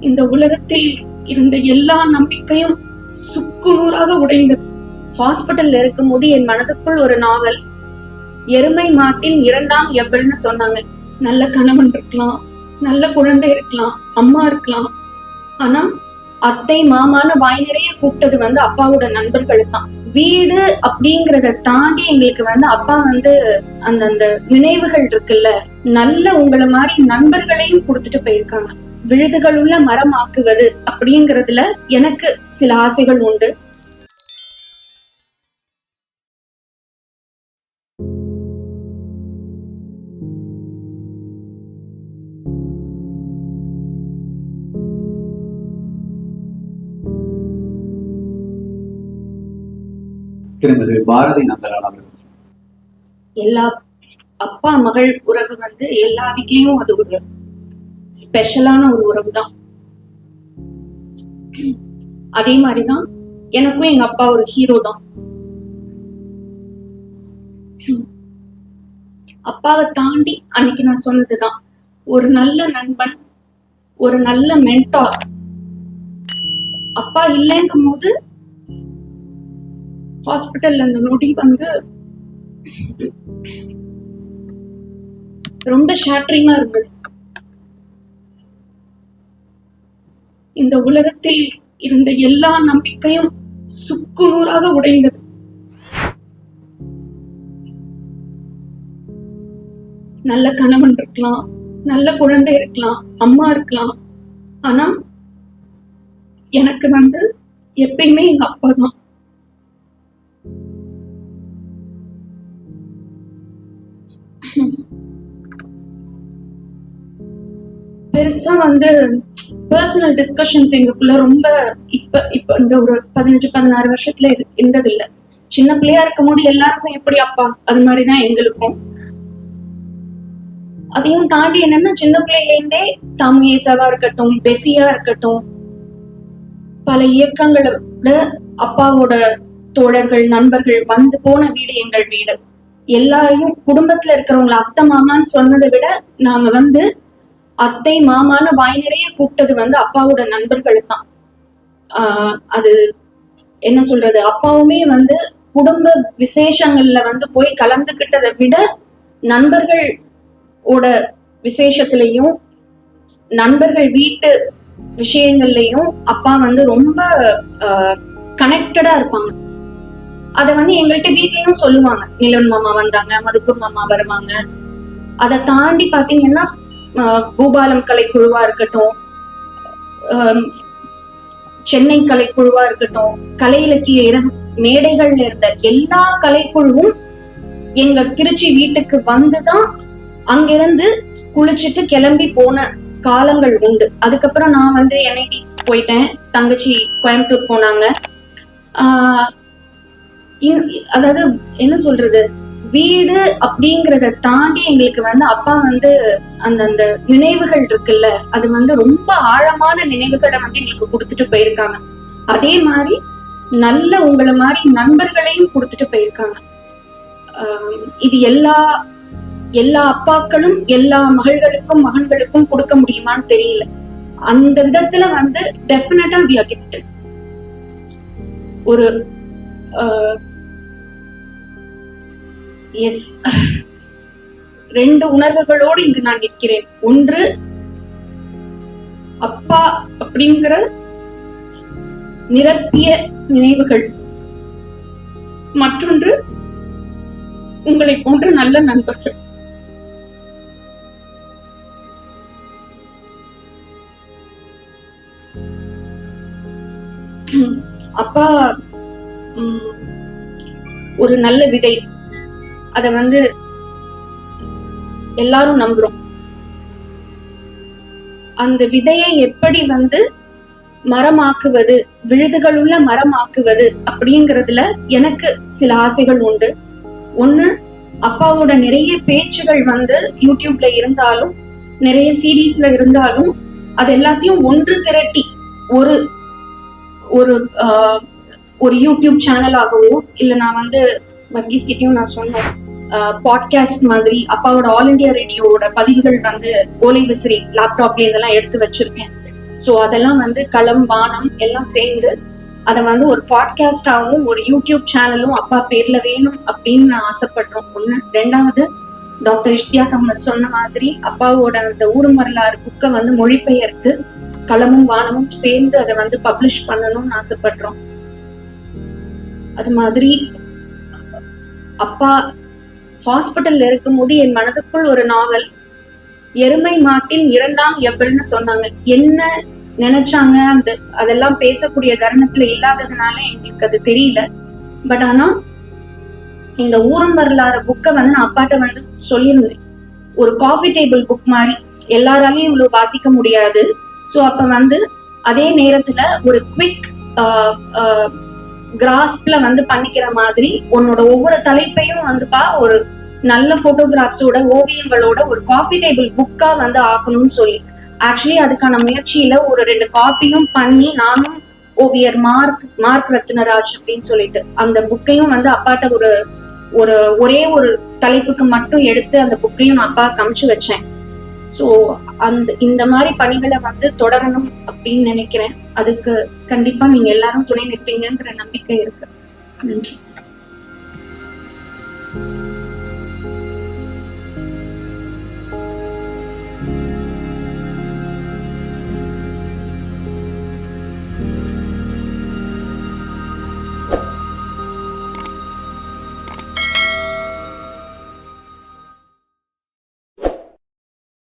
இந்த உலகத்தில் இருந்த எல்லா நம்பிக்கையும் சுக்குநூறாக உடைந்தது. ஹாஸ்பிட்டல்ல இருக்கும்போது என் மனதுக்குள் ஒரு நாவல் எருமை மாட்டின் இரண்டாம் எவ்வளவுன்னு சொன்னாங்க. நல்ல கணவன் இருக்கலாம் நல்ல குழந்தை இருக்கலாம் அம்மா இருக்கலாம். ஆனா அத்தை மாமான்னு வாய் நிறைய கூப்பிட்டது வந்து அப்பாவோட நண்பர்கள் தான் வீடு அப்படிங்கறத தாண்டி எங்களுக்கு வந்து அப்பா வந்து அந்த அந்த நினைவுகள் இருக்குல்ல நல்ல உங்களை மாதிரி நண்பர்களையும் கொடுத்துட்டு போயிருக்காங்க. விழுதுகள் உள்ள மரம் ஆக்குவது அப்படிங்கறதுல எனக்கு சில ஆசைகள் உண்டு. திருமதி பாரதி நந்தலால் அவர்கள். எல்லா அப்பா மகள் உறவு வந்து எல்லா வீட்லயும் அது ஒரு ஸ்பெஷலான ஒரு உறவு தான் அதே மாதிரிதான் எனக்கும் எங்க அப்பா ஒரு ஹீரோ தான். அப்பாவை தாண்டி அன்னைக்கு நான் சொன்னதுதான். ஒரு நல்ல நண்பன் ஒரு நல்ல மென்டார் அப்பா இல்லைங்கும் போது ஹாஸ்பிட்டல்ல அந்த நொடி வந்து ரொம்ப ஷேட்டரிங்கா இருந்தது. இந்த உலகத்தில் இருந்த எல்லா நம்பிக்கையும் சுக்கு நூறாக உடைந்தது. நல்ல கணவன் இருக்கலாம் நல்ல குழந்தை இருக்கலாம் அம்மா இருக்கலாம். ஆனா எனக்கு வந்து எப்பயுமே எங்க அப்பா தான். பெருசா வந்து பர்சனல் டிஸ்கஷன்ஸ் எங்களுக்குள்ள ரொம்ப இப்ப இப்ப இந்த ஒரு பதினஞ்சு பதினாறு வருஷத்துல இரு- இருந்ததில்ல. சின்ன பிள்ளையா இருக்கும் போது எல்லாருக்கும் எப்படி அப்பா? அது மாதிரிதான் எங்களுக்கும். அதையும் தாண்டி என்னன்னா சின்ன பிள்ளையில இருந்தே தாமு ஏசாவா இருக்கட்டும் பெஃபியா இருக்கட்டும் பல இயக்கங்களோட அப்பாவோட தோழர்கள் நண்பர்கள் வந்து போன வீடு எங்கள் வீடு. எல்லாரையும் குடும்பத்துல இருக்கிறவங்களை அத்தை மாமான்னு சொன்னதை விட நாங்க வந்து அத்தை மாமான்னு வாய் நிறைய கூப்பிட்டது வந்து அப்பாவோட நண்பர்களுக்கு தான் ஆஹ் அது என்ன சொல்றது? அப்பாவுமே வந்து குடும்ப விசேஷங்கள்ல வந்து போய் கலந்துகிட்டதை விட நண்பர்கள் ஓட விசேஷத்திலையும் நண்பர்கள் வீட்டு விஷயங்கள்லயும் அப்பா வந்து ரொம்ப கனெக்டடா இருப்பாங்க. அதை வந்து எங்கள்கிட்ட வீட்லயும் சொல்லுவாங்க. நிலவன் மாமா வந்தாங்க மதுக்கூர் மாமா வருவாங்க. அதை தாண்டி பாத்தீங்கன்னா ஆஹ் பூபாலம் கலைக்குழுவா இருக்கட்டும் சென்னை கலைக்குழுவா இருக்கட்டும் கலை இலக்கிய மேடைகள்ல இருந்த எல்லா கலைக்குழுவும் எங்க திருச்சி வீட்டுக்கு வந்துதான் அங்கிருந்து குளிச்சுட்டு கிளம்பி போன காலங்கள் உண்டு. அதுக்கப்புறம் நான் வந்து என்ஐடி போயிட்டேன். தங்கச்சி கோயம்புத்தூர் போனாங்க. ஆஹ் அதாவது என்ன சொல்றது? வீடு அப்படிங்கறத தாண்டி எங்களுக்கு வந்து அப்பா வந்து அந்த அந்த நினைவுகள் இருக்குல்ல அது வந்து ரொம்ப ஆழமான நினைவுகளை வந்து எங்களுக்கு கொடுத்துட்டு போயிருக்காங்க. அதே மாதிரி நல்ல உங்களை மாதிரி நண்பர்களையும் கொடுத்துட்டு போயிருக்காங்க. ஆஹ் இது எல்லா எல்லா அப்பாக்களும் எல்லா மகள்களுக்கும் மகன்களுக்கும் கொடுக்க முடியுமான்னு தெரியல. அந்த விதத்துல வந்து டெஃபினட்டா வி ஆர் கிஃப்டட் ஒரு எஸ் ரெண்டு உணர்வுகளோடு இங்கு நான் நிற்கிறேன். ஒன்று அப்பா அப்படிங்கிற நிரப்பிய நினைவுகள். மற்றொன்று உங்களை போன்ற நல்ல நண்பர்கள். அப்பா ஒரு நல்ல விதை. அத வந்து எல்லாரும் நம்புறோம். அந்த விதையை எப்படி வந்து மரமாக்குவது விழுதுகள் உள்ள மரமாக்குவது அப்படிங்கறதுல எனக்கு சில ஆசைகள் உண்டு. ஒண்ணு அப்பாவோட நிறைய பேச்சுகள் வந்து யூடியூப்ல இருந்தாலும் நிறைய சீரீஸ்ல இருந்தாலும் அது எல்லாத்தையும் ஒன்று திரட்டி ஒரு ஒரு ஆஹ், ஒரு யூடியூப் சேனலாகவோ இல்ல நான் வந்து வர்கீஸ் கிட்டயும் நான் சொன்னேன். பாட்காஸ்ட் மாதிரி அப்பாவோட ஆல் இந்தியா ரேடியோவோட பதிவுகள் வந்து ஓலை விசிறி லேப்டாப்ல இதெல்லாம் எடுத்து வச்சிருக்கேன். ஸோ அதெல்லாம் வந்து களம் வானம் எல்லாம் சேர்ந்து அதை வந்து ஒரு பாட்காஸ்டாகவும் ஒரு யூடியூப் சேனலும் அப்பா பேர்ல வேணும் அப்படின்னு நான் ஆசைப்படுறோம் ஒண்ணு. ரெண்டாவது டாக்டர் இஷ்தியா அஹமத் சொன்ன மாதிரி அப்பாவோட அந்த ஊரும் வரலாறு புக்கை வந்து மொழிபெயர்த்து களமும் வானமும் சேர்ந்து அதை வந்து பப்ளிஷ் பண்ணணும்னு ஆசைப்படுறோம். அது மாதிரி அப்பா ஹாஸ்பிட்டல்ல இருக்கும்போது என் மனதுக்குள் ஒரு நாவல் எருமை மாட்டின் இரண்டாம் எப்பல்னு சொன்னாங்க. என்ன நினைச்சாங்க? அந்த அதெல்லாம் பேசக்கூடிய தருணத்துல இல்லாததுனால எங்களுக்கு அது தெரியல. பட் ஆனா இந்த ஊரும் வரலாறு புக்கை வந்து நான் அப்பாட்ட வந்து சொல்லியிருந்தேன். ஒரு காஃபி டேபிள் புக் மாதிரி. எல்லாராலையும் இவ்வளவு வாசிக்க முடியாது. ஸோ அப்ப வந்து அதே நேரத்துல ஒரு குவிக் கிராஸ்ப்ல வந்து பண்ணிக்கிற மாதிரி உன்னோட ஒவ்வொரு தலைப்பையும் வந்துப்பா ஒரு நல்ல போட்டோகிராஃப்ஸோட ஓவியங்களோட ஒரு காஃபி டேபிள் புக்கா வந்து ஆக்கணும்னு சொல்லி. ஆக்சுவலி அதுக்கான முயற்சியில ஒரு ரெண்டு காப்பியும் பண்ணி நானும் ஓவியர் மார்க் மார்க் ரத்னராஜ் அப்படின்னு சொல்லிட்டு அந்த புக்கையும் வந்து அப்பாட்ட ஒரு ஒரு ஒரே ஒரு தலைப்புக்கு மட்டும் எடுத்து அந்த புக்கையும் நான் அப்பா கமிச்சு வச்சேன். ஸோ அந்த இந்த மாதிரி பணிகளை வந்து தொடரணும் அப்படின்னு நினைக்கிறேன். அதுக்கு கண்டிப்பா நீங்க எல்லாரும் துணை நிற்பீங்கிற நம்பிக்கை இருக்கு. நன்றி.